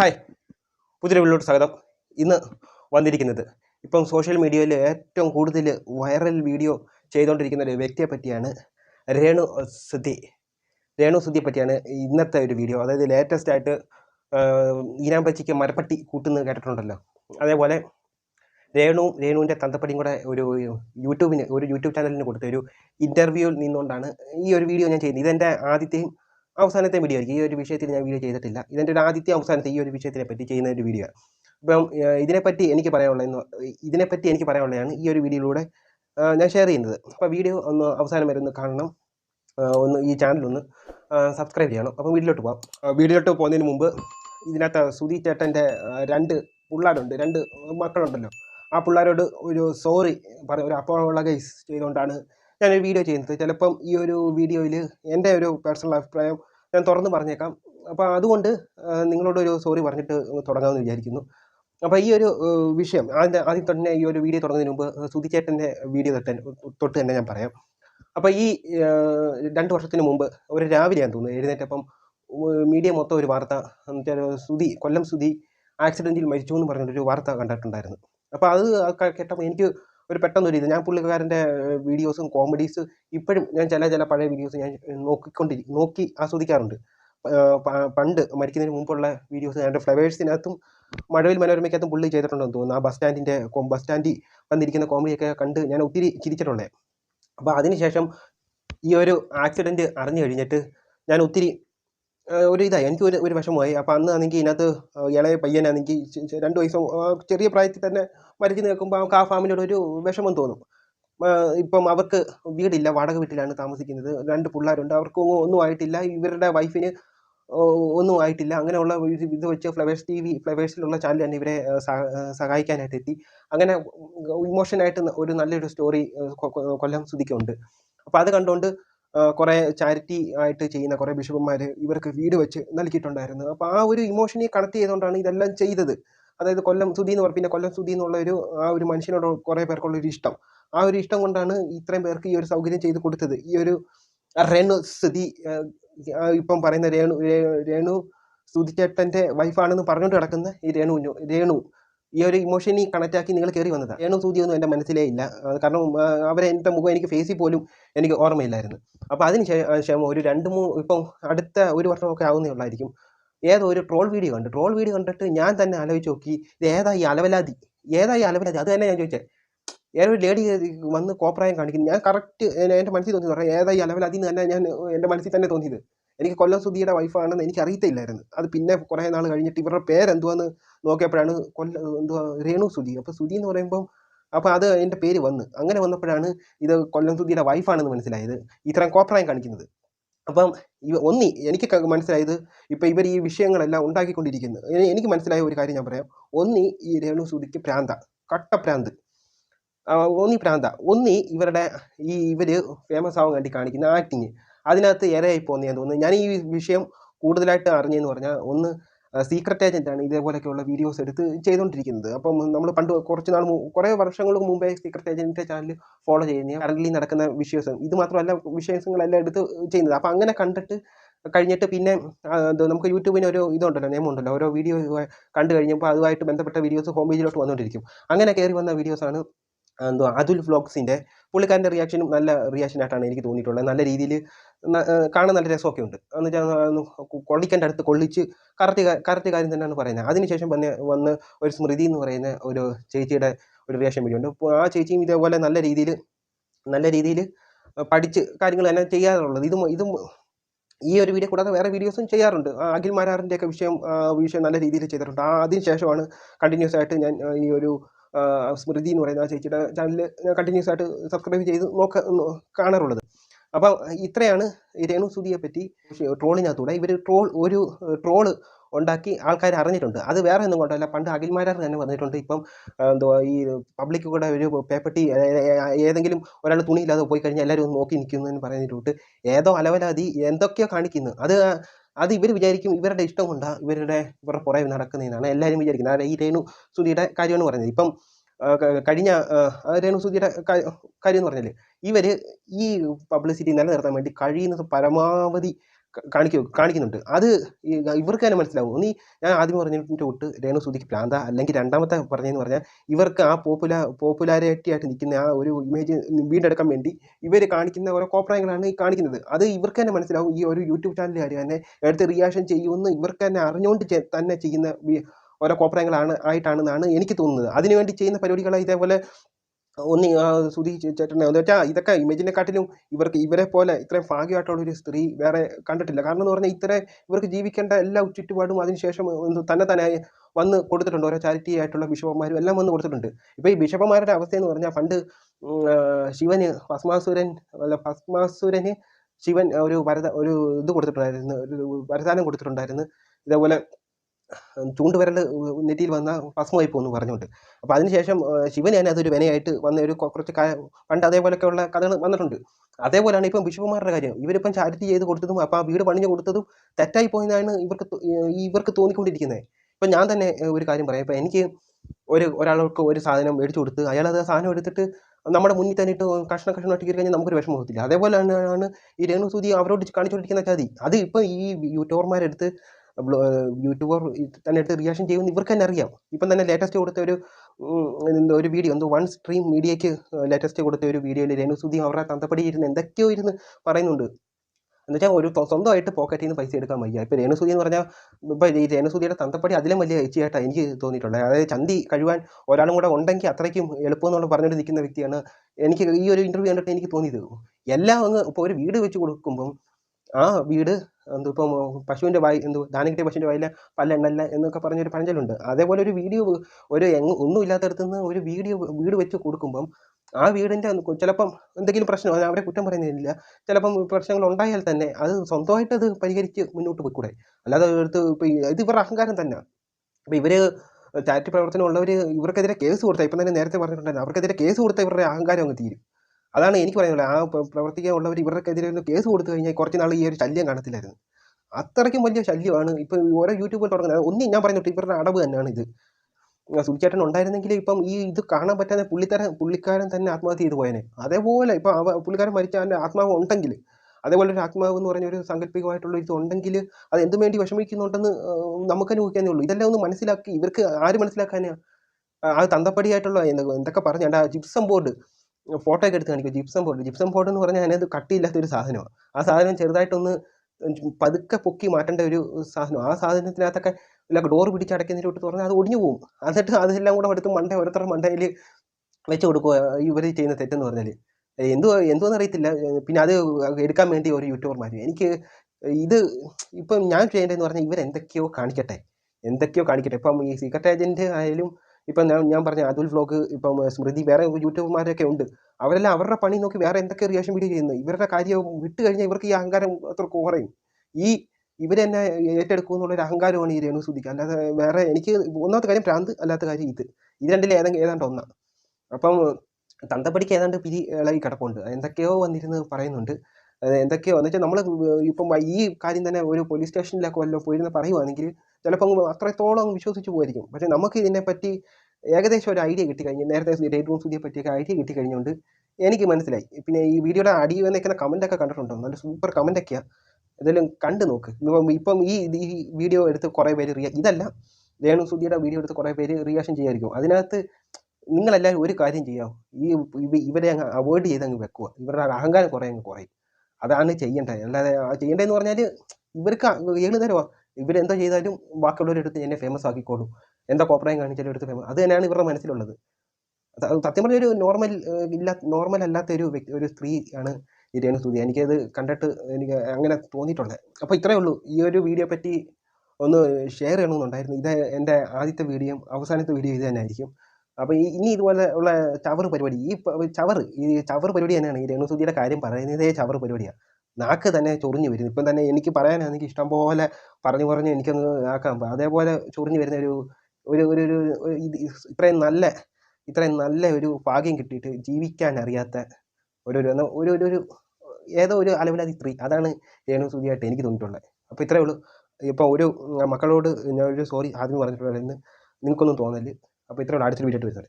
Hi. പുതിയൊരു വീട്ടിലോട്ട് സ്വാഗതം. ഇന്ന് വന്നിരിക്കുന്നത് ഇപ്പം സോഷ്യൽ മീഡിയയിൽ ഏറ്റവും കൂടുതൽ വൈറൽ വീഡിയോ ചെയ്തുകൊണ്ടിരിക്കുന്ന ഒരു വ്യക്തിയെ പറ്റിയാണ് രേണു സുധി. രേണു സുധിയെ പറ്റിയാണ് ഇന്നത്തെ ഒരു വീഡിയോ അതായത് ലേറ്റസ്റ്റ് ആയിട്ട് ഈനാമ്പച്ചിക്ക് മരപ്പട്ടി കൂട്ടുന്നത് കേട്ടിട്ടുണ്ടല്ലോ. അതേപോലെ രേണു രേണുവിന്റെ തന്തപ്പടിയും കൂടെ ഒരു യൂട്യൂബിന് ഒരു യൂട്യൂബ് ചാനലിന് കൊടുത്ത ഒരു ഇന്റർവ്യൂവിൽ നിന്നുകൊണ്ടാണ് ഈ ഒരു വീഡിയോ ഞാൻ ചെയ്യുന്നത്. ഇതെന്റെ ആദ്യത്തെയും അവസാനത്തെ വീഡിയോ ആയിരിക്കും. ഈ ഒരു വിഷയത്തിൽ ഞാൻ വീഡിയോ ചെയ്തിട്ടില്ല. ഇതെന്റെ ഒരു ആദ്യത്തെ അവസാനത്തെ ഈ ഒരു വിഷയത്തിനെ പറ്റി ചെയ്യുന്ന ഒരു വീഡിയോ അപ്പം ഇതിനെപ്പറ്റി എനിക്ക് പറയാനുള്ളതെന്ന് ഇതിനെപ്പറ്റി എനിക്ക് പറയാനുള്ളതാണ് ഈ ഒരു വീഡിയോയിലൂടെ ഞാൻ ഷെയർ ചെയ്യുന്നത്. അപ്പോൾ വീഡിയോ ഒന്ന് അവസാനം വരെ ഒന്ന് കാണണം. ഒന്ന് ഈ ചാനൽ ഒന്ന് സബ്സ്ക്രൈബ് ചെയ്യണം. അപ്പം വീട്ടിലോട്ട് പോകാം വീട്ടിലോട്ട് പോകുന്നതിന് മുമ്പ് ഇതിനകത്ത് സുധി ചേട്ടന്റെ രണ്ട് പിള്ളേരുണ്ട്. രണ്ട് മക്കളുണ്ടല്ലോ. ആ പിള്ളേരോട് ഒരു സോറി പറ ഒരു അപ്പോഴുള്ള കേസ് ചെയ്തുകൊണ്ടാണ് ഞാനൊരു വീഡിയോ ചെയ്യുന്നത്. ചിലപ്പം ഈ ഒരു വീഡിയോയിൽ എന്റെ ഒരു പേഴ്സണൽ അഭിപ്രായം ഞാൻ തുറന്ന് പറഞ്ഞേക്കാം. അപ്പോൾ അതുകൊണ്ട് നിങ്ങളോടൊരു സോറി പറഞ്ഞിട്ട് തുടങ്ങാമെന്ന് വിചാരിക്കുന്നു. അപ്പോൾ ഈ ഒരു വിഷയം ആദ്യം ആദ്യം തന്നെ ഈ ഒരു വീഡിയോ തുടങ്ങുന്നതിന് മുമ്പ് സുധിച്ചേട്ടന്റെ വീഡിയോ തൊട്ട് തൊട്ട് തന്നെ ഞാൻ പറയാം. അപ്പോൾ ഈ രണ്ട് വർഷത്തിന് മുമ്പ് ഒരു രാവിലെയാന്ന് തോന്നുന്നു എഴുന്നേറ്റപ്പം മീഡിയ മൊത്തം ഒരു വാർത്ത എന്നുവെച്ചാൽ സുധി കൊല്ലം സുധി ആക്സിഡന്റിൽ മരിച്ചു എന്ന് പറഞ്ഞിട്ടൊരു വാർത്ത കണ്ടിട്ടുണ്ടായിരുന്നു. അപ്പോൾ അത് കേട്ടപ്പോൾ എനിക്ക് ഒരു പെട്ടെന്നൊരു ഇത്. ഞാൻ പുള്ളിക്കാരന്റെ വീഡിയോസും കോമഡീസ് ഇപ്പോഴും ഞാൻ ചില ചില പഴയ വീഡിയോസ് ഞാൻ നോക്കിക്കൊണ്ടിരി നോക്കി ആസ്വദിക്കാറുണ്ട്. പണ്ട് മരിക്കുന്നതിന് മുമ്പുള്ള വീഡിയോസ് ഞാൻ ഫ്ലവേഴ്സിനകത്തും മഴവിൽ മനോരമയ്ക്കകത്തും പുള്ളി ചെയ്തിട്ടുണ്ടെന്ന് തോന്നുന്നു. ആ ബസ് സ്റ്റാൻഡിന്റെ ബസ് സ്റ്റാൻഡിൽ വന്നിരിക്കുന്ന കോമഡിയൊക്കെ കണ്ട് ഞാൻ ഒത്തിരി ചിരിച്ചിട്ടുള്ളത് അപ്പോൾ അതിനുശേഷം ഈ ഒരു ആക്സിഡന്റ് അറിഞ്ഞു കഴിഞ്ഞിട്ട് ഞാൻ ഒത്തിരി ഒരു ഇതായി. എനിക്ക് ഒരു ഒരു വിഷമമായി. അപ്പോൾ അന്ന് ആണെങ്കിൽ ഇതിനകത്ത് ഇളയ പയ്യനാണെങ്കിൽ രണ്ട് വയസ്സും ചെറിയ പ്രായത്തിൽ തന്നെ മരിച്ചു നിൽക്കുമ്പോൾ ആ ഫാമിലിയോട് ഒരു വിഷമം തോന്നും. ഇപ്പം അവർക്ക് വീടില്ല വാടക വീട്ടിലാണ് താമസിക്കുന്നത്. രണ്ട് പിള്ളേരുണ്ട്. അവർക്ക് ഒന്നും ആയിട്ടില്ല. ഇവരുടെ വൈഫിന് ഒന്നും ആയിട്ടില്ല. അങ്ങനെയുള്ള ഇത് വെച്ച് ഫ്ലവേഴ്സ് ടി വി ഫ്ലവേഴ്സിലുള്ള ചാനൽ തന്നെ ഇവരെ സഹായിക്കാനായിട്ട് എത്തി. അങ്ങനെ ഇമോഷനായിട്ട് ഒരു നല്ലൊരു സ്റ്റോറി കൊല്ലം സുധിക്കുണ്ട്. അപ്പോൾ അത് കണ്ടുകൊണ്ട് കുറേ ചാരിറ്റി ആയിട്ട് ചെയ്യുന്ന കുറേ ബിഷപ്പുമാർ ഇവർക്ക് വീട് വെച്ച് നൽകിയിട്ടുണ്ടായിരുന്നു. അപ്പോൾ ആ ഒരു ഇമോഷനെ കണക്ട് ചെയ്തുകൊണ്ടാണ് ഇതെല്ലാം ചെയ്തത്. അതായത് കൊല്ലം സുധി എന്ന് പറഞ്ഞ പിന്നെ കൊല്ലം സുധി എന്നുള്ള ഒരു ആ ഒരു മനുഷ്യനോട് കുറേ പേർക്കുള്ള ഒരു ഇഷ്ടം. ആ ഒരു ഇഷ്ടം കൊണ്ടാണ് ഇത്രയും പേർക്ക് ഈ ഒരു സൗകര്യം ചെയ്ത് കൊടുത്തത്. ഈ ഒരു രേണു സുധി ഇപ്പം പറയുന്ന രേണു രേണു സുധിച്ചേട്ടന്റെ വൈഫാണെന്ന് പറഞ്ഞുകൊണ്ട് കിടക്കുന്ന ഈ രേണു രേണു. ഈ ഒരു ഇമോഷനി കണക്റ്റ് ആക്കി നിങ്ങൾ കയറി വന്നത്. ഏണു സൂചിയൊന്നും എന്റെ മനസ്സിലേ ഇല്ല. കാരണം അവരെ എന്റെ മുഖം എനിക്ക് ഫേസിൽ പോലും എനിക്ക് ഓർമ്മയില്ലായിരുന്നു. അപ്പോൾ അതിന് ശേഷം ഒരു രണ്ട് മൂ ഇപ്പം അടുത്ത ഒരു വർഷമൊക്കെ ആവുന്നേ ഉള്ളായിരിക്കും. ഏതോ ഒരു ട്രോൾ വീഡിയോ കണ്ട്. ട്രോൾ വീഡിയോ കണ്ടിട്ട് ഞാൻ തന്നെ ആലോചിച്ച് നോക്കി ഇത് ഏതാ ഈ അലവലാതി? ഏതാ ഈ അലവലാതി? അത് തന്നെ ഞാൻ ചോദിച്ചത് ഏതൊരു ലേഡി വന്ന് കോപ്രായം കാണിക്കുന്നു. ഞാൻ കറക്റ്റ് എന്റെ മനസ്സിൽ തോന്നി പറയാം ഏതാ ഈ അലവലാതി എന്ന് തന്നെ ഞാൻ എന്റെ മനസ്സിൽ തന്നെ തോന്നിയത്. എനിക്ക് കൊല്ലം സുധിയുടെ വൈഫാണെന്ന് എനിക്ക് അറിയത്തില്ലായിരുന്നു അത് പിന്നെ കുറേ നാൾ കഴിഞ്ഞിട്ട് ഇവരുടെ പേരെന്തുവാന്ന് നോക്കിയപ്പോഴാണ് കൊല്ല എന്തുവാ രേണു സുധി. അപ്പോൾ സുധി എന്ന് പറയുമ്പം അപ്പോൾ അത് എന്റെ പേര് വന്ന്. അങ്ങനെ വന്നപ്പോഴാണ് ഇത് കൊല്ലം സുധിയുടെ വൈഫാണെന്ന് മനസ്സിലായത്. ഇത്രയും കോപ്രായം കാണിക്കുന്നത്. അപ്പം ഇവ ഒന്നി എനിക്ക് മനസ്സിലായത് ഇപ്പം ഇവർ ഈ വിഷയങ്ങളെല്ലാം ഉണ്ടാക്കിക്കൊണ്ടിരിക്കുന്നത് എനിക്ക് മനസ്സിലായ ഒരു കാര്യം ഞാൻ പറയാം. ഒന്നി ഈ രേണു സുധിക്ക് പ്രാന്ത കട്ട പ്രാന്ത് ഒന്നി പ്രാന്ത. ഒന്നി ഇവരുടെ ഈ ഇവർ ഫേമസ് ആവാൻ വേണ്ടി കാണിക്കുന്ന ആക്ടിങ് അതിനകത്ത് ഇരയായി ഞാൻ തോന്നുന്നു ഞാൻ ഈ വിഷയം കൂടുതലായിട്ട് അറിഞ്ഞെന്ന് പറഞ്ഞാൽ ഒന്ന് സീക്രട്ട് ഏജന്റാണ് ഇതേപോലെയൊക്കെയുള്ള വീഡിയോസ് എടുത്ത് ചെയ്തുകൊണ്ടിരിക്കുന്നത്. അപ്പം നമ്മൾ പണ്ട് കുറച്ച് നാൾ കുറേ വർഷങ്ങൾക്ക് മുമ്പേ സീക്രട്ട് ഏജന്റിന്റെ ചാനൽ ഫോളോ ചെയ്യുന്ന കറന്റ് നടക്കുന്ന വിഷയസ് ഇത് മാത്രമല്ല വിഷയങ്ങളെല്ലാം എടുത്ത് ചെയ്യുന്നത്. അപ്പം അങ്ങനെ കണ്ടിട്ട് കഴിഞ്ഞിട്ട് പിന്നെ നമുക്ക് യൂട്യൂബിന് ഒരു ഇതുണ്ടല്ലോ നിയമമുണ്ടല്ലോ ഓരോ വീഡിയോ കണ്ടു കഴിഞ്ഞപ്പോൾ അതുമായിട്ട് ബന്ധപ്പെട്ട വീഡിയോസ് ഹോം പേജിലോട്ട് വന്നുകൊണ്ടിരിക്കും. അങ്ങനെ കയറി വന്ന വീഡിയോസാണ് എന്തുവാ അതുൽ വ്ളോഗ്സിന്റെ പുള്ളിക്കാരന്റെ റിയാക്ഷനും നല്ല റിയാക്ഷൻ ആയിട്ടാണ് എനിക്ക് തോന്നിയിട്ടുള്ളത്. നല്ല രീതിയിൽ കാണാൻ നല്ല രസമൊക്കെ ഉണ്ട് എന്ന് വെച്ചാൽ കൊള്ളിക്കന്റെ അടുത്ത് കൊള്ളിച്ച് കറക്റ്റ് കറക്റ്റ് കാര്യം തന്നെയാണ് പറയുന്നത്. അതിനുശേഷം വന്ന് വന്ന് ഒരു സ്മൃതി എന്ന് പറയുന്ന ഒരു ചേച്ചിയുടെ ഒരു റിയാക്ഷൻ വീഡിയോ ഉണ്ട്. അപ്പോൾ ആ ചേച്ചിയും ഇതേപോലെ നല്ല രീതിയിൽ നല്ല രീതിയിൽ പഠിച്ച് കാര്യങ്ങൾ തന്നെ ചെയ്യാറുള്ളത്. ഇതും ഇതും ഈ ഒരു വീഡിയോ കൂടാതെ വേറെ വീഡിയോസും ചെയ്യാറുണ്ട്. അഖിൽ മാരാറിന്റെയൊക്കെ വിഷയം വിഷയം നല്ല രീതിയിൽ ചെയ്തിട്ടുണ്ട്. ആ അതിന് ശേഷമാണ് കണ്ടിന്യൂസ് ആയിട്ട് ഞാൻ ഈ ഒരു സ്മൃതി എന്ന് പറയുന്ന ആ ചേച്ചിയുടെ ചാനൽ ഞാൻ കണ്ടിന്യൂസ് ആയിട്ട് സബ്സ്ക്രൈബ് ചെയ്ത് നോക്ക കാണാറുള്ളത്. അപ്പം ഇത്രയാണ് രേണു സുധിയെ പറ്റി ട്രോളിനകത്തൂടെ. ഇവർ ട്രോൾ ഒരു ട്രോൾ ഉണ്ടാക്കി ആൾക്കാർ അറിഞ്ഞിട്ടുണ്ട്. അത് വേറെ ഒന്നും കൊണ്ടല്ല. പണ്ട് അഖിൽമാരാർ തന്നെ വന്നിട്ടുണ്ട്. ഇപ്പം എന്തോ ഈ പബ്ലിക് കൂടെ ഒരു പേപ്പട്ടി ഏതെങ്കിലും ഒരാൾ തുണിയില്ലാതെ പോയി കഴിഞ്ഞാൽ എല്ലാവരും നോക്കി നിൽക്കുന്നതെന്ന് പറഞ്ഞിട്ടുണ്ട്. ഏതോ അലവലാതി എന്തൊക്കെയോ കാണിക്കുന്നു. അത് അത് ഇവർ വിചാരിക്കും ഇവരുടെ ഇഷ്ടം കൊണ്ടാണ് ഇവരുടെ ഇവരുടെ പുറകെ നടക്കുന്നതെന്നാണ് എല്ലാവരും വിചാരിക്കുന്നത്. അതായത് ഈ രേണു സുധിയുടെ കാര്യമാണ് പറയുന്നത് ഇപ്പം കഴിഞ്ഞ രേണു സുധിയുടെ കാര്യം എന്ന് പറഞ്ഞാൽ ഇവർ ഈ പബ്ലിസിറ്റി നിലനിർത്താൻ വേണ്ടി കഴിയുന്നത് പരമാവധി കാണിക്കൂ കാണിക്കുന്നുണ്ട്. അത് ഇവർക്ക് തന്നെ മനസ്സിലാവും. ഒന്നീ ഞാൻ ആദ്യം പറഞ്ഞിട്ട് തൊട്ട് രേണു സുധിക്ക് പ്രാന്ത അല്ലെങ്കിൽ രണ്ടാമത്തെ പറഞ്ഞതെന്ന് പറഞ്ഞാൽ ഇവർക്ക് ആ പോപ്പുലാ പോപ്പുലാരിറ്റി ആയിട്ട് നിൽക്കുന്ന ആ ഒരു ഇമേജ് വീണ്ടെടുക്കാൻ വേണ്ടി ഇവർ കാണിക്കുന്ന ഓരോ കോപ്രായങ്ങളാണ് ഈ കാണിക്കുന്നത്. അത് ഇവർക്ക് തന്നെ മനസ്സിലാവും. ഈ ഒരു യൂട്യൂബ് ചാനലുകാർ തന്നെ എടുത്ത് റിയാക്ഷൻ ചെയ്യുമെന്ന് ഇവർക്ക് തന്നെ അറിഞ്ഞുകൊണ്ട് തന്നെ ചെയ്യുന്ന ഓരോ കോപ്രായങ്ങളാണ് ആയിട്ടാണെന്നാണ് എനിക്ക് തോന്നുന്നത്. അതിനുവേണ്ടി ചെയ്യുന്ന പരിപാടികൾ ഇതേപോലെ ഒന്ന് സുധി ചേട്ടനെ എന്ന് ഇതൊക്കെ ഇമേജിനെക്കാട്ടിലും ഇവർക്ക് ഇവരെ പോലെ ഇത്രയും ഭാഗ്യമായിട്ടുള്ള ഒരു സ്ത്രീ വേറെ കണ്ടിട്ടില്ല. കാരണം എന്ന് പറഞ്ഞാൽ ഇത്ര ഇവർക്ക് ജീവിക്കേണ്ട എല്ലാ ചുറ്റുപാടും അതിനുശേഷം തന്നെ തന്നെ വന്ന് കൊടുത്തിട്ടുണ്ട്. ഓരോ ചാരിറ്റി ആയിട്ടുള്ള ബിഷപ്പന്മാരും എല്ലാം വന്ന് കൊടുത്തിട്ടുണ്ട്. ഇപ്പോൾ ഈ ബിഷപ്പന്മാരുടെ അവസ്ഥ എന്ന് പറഞ്ഞാൽ പണ്ട് ശിവന് ഭസ്മാസുരൻ അല്ല ഭസ്മാസുരന് ശിവൻ ഒരു വരദ ഒരു ഇത് കൊടുത്തിട്ടുണ്ടായിരുന്നു. ഒരു വരദാനം കൊടുത്തിട്ടുണ്ടായിരുന്നു. ഇതേപോലെ ചൂണ്ടുവിരൽ നെറ്റിയിൽ വന്ന ഭസ്മമായി പോകുന്നു പറഞ്ഞുകൊണ്ട് അപ്പോൾ അതിനുശേഷം ശിവൻ തന്നെ അതൊരു വിനയായിട്ട് വന്ന ഒരു കുറച്ച് പണ്ട് അതേപോലെയൊക്കെയുള്ള കഥകൾ വന്നിട്ടുണ്ട്. അതേപോലെയാണ് ഇപ്പം ബിഷപ്പുമാരുടെ കാര്യം. ഇവരിപ്പം ചാരിറ്റി ചെയ്ത് കൊടുത്തതും അപ്പോൾ ആ വീട് പണിഞ്ഞ് കൊടുത്തതും തെറ്റായി പോയതാണ് ഇവർക്ക് ഇവർക്ക് തോന്നിക്കൊണ്ടിരിക്കുന്നത് ഇപ്പം ഞാൻ തന്നെ ഒരു കാര്യം പറയാം. ഇപ്പം എനിക്ക് ഒരു ഒരാൾക്ക് ഒരു സാധനം മേടിച്ചു കൊടുത്ത് അയാളത് ആ സാധനം എടുത്തിട്ട് നമ്മുടെ മുന്നിൽ തന്നെ ഇട്ട് കഷ്ണം കഷ്ണമായിട്ട് കയറി കഴിഞ്ഞാൽ നമുക്കൊരു വിഷമം പോകത്തില്ല അതേപോലെ തന്നെയാണ് ഈ രേണു സൂതി അവരോട് കാണിച്ചുകൊണ്ടിരിക്കുന്ന ചതി. അത് ഇപ്പം ഈ യൂട്യൂബർമാരെടുത്ത് യൂട്യൂബർ തന്നെ എടുത്ത് റിയാക്ഷൻ ചെയ്യുമെന്ന് ഇവർക്ക് തന്നെ അറിയാം. ഇപ്പം തന്നെ ലേറ്റസ്റ്റ് കൊടുത്ത ഒരു ഒരു വീഡിയോ എന്തോ വൺ സ്ട്രീം മീഡിയയ്ക്ക് ലേറ്റസ്റ്റ് കൊടുത്ത ഒരു വീഡിയോയിൽ രേണു സുധി അവരുടെ തന്തപ്പടി ഇരുന്ന് എന്തൊക്കെയോ ഇരുന്ന് പറയുന്നുണ്ട്. എന്നുവെച്ചാൽ ഒരു സ്വ- സ്വന്തമായിട്ട് പോക്കറ്റിൽ നിന്ന് പൈസ എടുക്കാൻ വയ്യ. ഇപ്പോൾ രേണുസുതി എന്ന് പറഞ്ഞാൽ ഇപ്പോൾ ഈ രേണുസുതിയുടെ തന്തപ്പടി അതിലും വലിയ എച്ചിയായിട്ടാണ് എനിക്ക് തോന്നിയിട്ടുള്ളത് അതായത് ചന്തി കഴിവാൻ ഒരാളും കൂടെ ഉണ്ടെങ്കിൽ അത്രയ്ക്കും എളുപ്പം എന്നുള്ള പറഞ്ഞുകൊണ്ട് നിൽക്കുന്ന വ്യക്തിയാണ് എനിക്ക് ഈ ഒരു ഇന്റർവ്യൂ കണ്ടിട്ട് എനിക്ക് തോന്നിയത്. എല്ലാം അങ്ങ് ഇപ്പോൾ ഒരു വീട് വെച്ച് കൊടുക്കുമ്പം ആ വീട് എന്തോ ഇപ്പം പശുവിന്റെ വായി എന്തോ ദാനം കിട്ടിയ പശുവിന്റെ വായിലെ പല്ലെണ്ണല്ല എന്നൊക്കെ പറഞ്ഞൊരു പഴഞ്ചൊല്ലുണ്ട്. അതേപോലെ ഒരു വീഡിയോ ഒരു എങ്ങ് ഒന്നും ഇല്ലാത്തടത്തു നിന്ന് ഒരു വീഡിയോ വീട് വെച്ച് കൊടുക്കുമ്പം ആ വീടിന്റെ ചിലപ്പം എന്തെങ്കിലും പ്രശ്നം അവരെ കുറ്റം പറയുന്നില്ല. ചിലപ്പം പ്രശ്നങ്ങൾ ഉണ്ടായാൽ തന്നെ അത് സ്വന്തമായിട്ട് അത് പരിഹരിച്ച് മുന്നോട്ട് പോയിക്കൂടെ. അല്ലാതെ എടുത്ത് ഇത് ഇവരുടെ അഹങ്കാരം തന്നെ. അപ്പം ഇവർ ചാരിറ്റി പ്രവർത്തനം ഉള്ളവർ ഇവർക്കെതിരെ കേസ് കൊടുത്താൽ ഇപ്പം തന്നെ നേരത്തെ പറഞ്ഞിട്ടുണ്ടായിരുന്നു അവർക്കെതിരെ കേസ് കൊടുത്താൽ ഇവരുടെ അഹങ്കാരം അങ്ങ് തീരും. അതാണ് എനിക്ക് പറയാനുള്ളത്. ആ പ്ര- പ്രവർത്തിക്കാൻ ഉള്ളവർ ഇവർക്കെതിരെ ഒന്ന് കേസ് കൊടുത്തു കഴിഞ്ഞാൽ കുറച്ച് നാൾ ഈ ഒരു ശല്യം കാണത്തില്ലായിരുന്നു. അത്രയ്ക്കും വലിയ ശല്യമാണ്. ഇപ്പം ഓരോ യൂട്യൂബിൽ തുടങ്ങുന്നത് ഒന്നും ഞാൻ പറഞ്ഞിട്ട് ഇവരുടെ അടവ് തന്നെയാണ് ഇത്. സുചേട്ടൻ ഉണ്ടായിരുന്നെങ്കിൽ ഇപ്പം ഈ ഇത് കാണാൻ പറ്റാതെ പുള്ളിത്തരൻ പുള്ളിക്കാരൻ തന്നെ ആത്മഹത്യ ചെയ്തു പോയനെ. അതേപോലെ ഇപ്പം അവ പുള്ളിക്കാരൻ മരിച്ച അവന്റെ ആത്മാവ് ഉണ്ടെങ്കിൽ അതേപോലെ ഒരു ആത്മാവ് എന്ന് പറഞ്ഞ ഒരു സാങ്കല്പികമായിട്ടുള്ള ഇത് ഉണ്ടെങ്കിൽ അത് എന്തു വേണ്ടി വിഷമിക്കുന്നുണ്ടെന്ന് നമുക്ക് അനുഭവിക്കാനേ ഉള്ളൂ. ഇതെല്ലാം ഒന്ന് മനസ്സിലാക്കി ഇവർക്ക് ആര് മനസ്സിലാക്കാനാ? ആ തന്തപ്പടിയായിട്ടുള്ള എന്ത- എന്തൊക്കെ പറഞ്ഞാൽ ആ ജിപ്സം ബോർഡ് ഫോട്ടോ ഒക്കെ എടുത്ത് കാണിക്കും. ജിപ്സം ബോർഡ് ജിപ്സം ബോർഡ് എന്ന് പറഞ്ഞാൽ അതിനകത്ത് കട്ടിയില്ലാത്ത ഒരു സാധനമാണ്. ആ സാധനം ചെറുതായിട്ടൊന്ന് പതുക്കെ പൊക്കി മാറ്റേണ്ട ഒരു സാധനം ആ സാധനത്തിനകത്തൊക്കെ ഇല്ല ഡോർ പിടിച്ചടക്കുന്നതിന് തൊട്ട് തുറന്നാൽ അത് ഒടിഞ്ഞു പോകും. എന്നിട്ട് അതെല്ലാം കൂടെ എടുത്ത് മണ്ട ഓരോരുത്തരുടെ മണ്ടയിൽ വെച്ച് കൊടുക്കുക ഇവർ ചെയ്യുന്ന തെറ്റെന്ന് പറഞ്ഞാൽ എന്തോ എന്തോന്ന് അറിയത്തില്ല. പിന്നെ അത് എടുക്കാൻ വേണ്ടി ഒരു യൂട്യൂബർമാർ എനിക്ക് ഇത് ഇപ്പം ഞാൻ ചെയ്യേണ്ടതെന്ന് പറഞ്ഞാൽ ഇവരെന്തൊക്കെയോ കാണിക്കട്ടെ. എന്തൊക്കെയോ കാണിക്കട്ടെ. ഇപ്പം ഈ സീക്രട്ട് ഏജന്റ് ആയാലും ഇപ്പം ഞാൻ ഞാൻ പറഞ്ഞ അതുൽ വ്ലോഗ് ഇപ്പം സ്മൃതി വേറെ യൂട്യൂബർമാരൊക്കെ ഉണ്ട്. അവരെല്ലാം അവരുടെ പണി നോക്കി വേറെ എന്തൊക്കെ റിയാക്ഷൻ വീഡിയോ ചെയ്യുന്നത്? ഇവരുടെ കാര്യം വിട്ട് കഴിഞ്ഞാൽ ഇവർക്ക് ഈ അഹങ്കാരം അത്ര കുറയും. ഈ ഇവരെന്നെ ഏറ്റെടുക്കും എന്നുള്ളൊരു അഹങ്കാരമാണ് ഈ രേണു സുധിക്ക് അല്ലാതെ വേറെ എനിക്ക് ഒന്നാമത്തെ കാര്യം പ്രാന്ത് അല്ലാത്ത കാര്യം ഇത്. ഇത് രണ്ടിൽ ഏതെങ്കിലും ഏതാണ്ട് ഒന്നാണ് അപ്പം തന്തപ്പടിക്ക് ഏതാണ്ട് പിരി ഇളകി കിടപ്പുണ്ട്. എന്തൊക്കെയോ വന്നിരുന്ന് പറയുന്നുണ്ട്. എന്തൊക്കെയോ. എന്ന് വെച്ചാൽ നമ്മൾ ഇപ്പം ഈ കാര്യം തന്നെ ഒരു പോലീസ് സ്റ്റേഷനിലൊക്കെ വല്ലതും പോയിരുന്ന് പറയുവാണെങ്കിൽ ചിലപ്പോൾ അങ്ങ് അത്രത്തോളം അങ്ങ് വിശ്വസിച്ച് പോയിരിക്കും. പക്ഷേ നമുക്ക് ഇതിനെപ്പറ്റി ഏകദേശം ഒരു ഐഡിയ കിട്ടി കഴിഞ്ഞു നേരത്തെ ഡേറ്റ് റൂം സുധിയെ പറ്റിയൊക്കെ ഐഡിയ കിട്ടിക്കഴിഞ്ഞുകൊണ്ട് എനിക്ക് മനസ്സിലായി. പിന്നെ ഈ വീഡിയോയുടെ അടി വന്നേക്കുന്ന കമന്റൊക്കെ കണ്ടിട്ടുണ്ടോ? നല്ല സൂപ്പർ കമന്റൊക്കെയാണ് ഇതെല്ലാം കണ്ടു നോക്ക്. ഇപ്പം ഈ ഈ വീഡിയോ എടുത്ത് കുറേ പേര് റിയ ഇതല്ല. രേണു സുധിയുടെ വീഡിയോ എടുത്ത് കുറേ പേര് റിയാക്ഷൻ ചെയ്യായിരിക്കും. അതിനകത്ത് നിങ്ങളെല്ലാവരും ഒരു കാര്യം ചെയ്യാം ഈ ഇവ- ഇവരെ അങ്ങ് അവോയ്ഡ് ചെയ്ത് അങ്ങ് വെക്കുക. ഇവരുടെ അഹങ്കാരം കുറേ അങ്ങ് കുറയും. അതാണ് ചെയ്യേണ്ടത്. അല്ലാതെ ചെയ്യേണ്ടതെന്ന് പറഞ്ഞാൽ ഇവർക്ക് ഏഴ് തരവാ ഇവരെന്തോ ചെയ്താലും ബാക്കിയുള്ളവരെടുത്ത് എന്നെ ഫേമസ് ആക്കിക്കോളും. എന്താ കോപ്രായം കാണിച്ചാലും എടുത്ത് ഫേമസ് അത് തന്നെയാണ് ഇവരുടെ മനസ്സിലുള്ളത്. സത്യം പറഞ്ഞ ഒരു നോർമൽ ഇല്ല നോർമൽ അല്ലാത്ത ഒരു വ്യക്തി ഒരു സ്ത്രീ ആണ് ഈ രേണു സ്തുതി. എനിക്കത് കണ്ടിട്ട് എനിക്ക് അങ്ങനെ തോന്നിയിട്ടുള്ളത് അപ്പോൾ ഇത്രയേ ഉള്ളൂ. ഈ ഒരു വീഡിയോ പറ്റി ഒന്ന് ഷെയർ ചെയ്യണമെന്നുണ്ടായിരുന്നു. ഇത് എന്റെ ആദ്യത്തെ വീഡിയോ അവസാനത്തെ വീഡിയോ ഇത് തന്നെ ആയിരിക്കും അപ്പോൾ ഈ ഇനി ഇതുപോലെ ഉള്ള ചവർ പരിപാടി ഈ ചവർ ഈ ചവർ പരിപാടി തന്നെയാണ് ഈ രേണു സുധിയുടെ കാര്യം പറയുന്നതേ ചവർ പരിപാടിയാണ് നാക്ക് തന്നെ ചൊറിഞ്ഞു വരുന്നു. ഇപ്പം തന്നെ എനിക്ക് പറയാനാണെങ്കിൽ ഇഷ്ടം പോലെ പറഞ്ഞു പറഞ്ഞ് എനിക്കൊന്ന് ആക്കാം. അതേപോലെ ചൊറിഞ്ഞു വരുന്ന ഒരു ഒരു ഒരു ഒരു ഇത് ഇത്രയും നല്ല ഇത്രയും നല്ല ഒരു ഭാഗ്യം കിട്ടിയിട്ട് ജീവിക്കാൻ അറിയാത്ത ഒരു ഒരു ഒരു ഒരു ഏതോ ഒരു അലവിലാതി സ്ത്രീ. അതാണ് രേണു സുധിയായിട്ട് എനിക്ക് തോന്നിയിട്ടുള്ളത്. അപ്പോൾ ഇത്രയേ ഉള്ളൂ. ഇപ്പോൾ ഒരു മക്കളോട് ഞാൻ ഒരു സോറി ആദ്യം പറഞ്ഞിട്ടുണ്ടായിരുന്നു നിങ്ങൾക്കൊന്നും തോന്നൽ. അപ്പോൾ ഇത്രയേ ഉള്ളൂ. അടുത്തൊരു വീഡിയോ ആയിട്ട് വരുന്നത്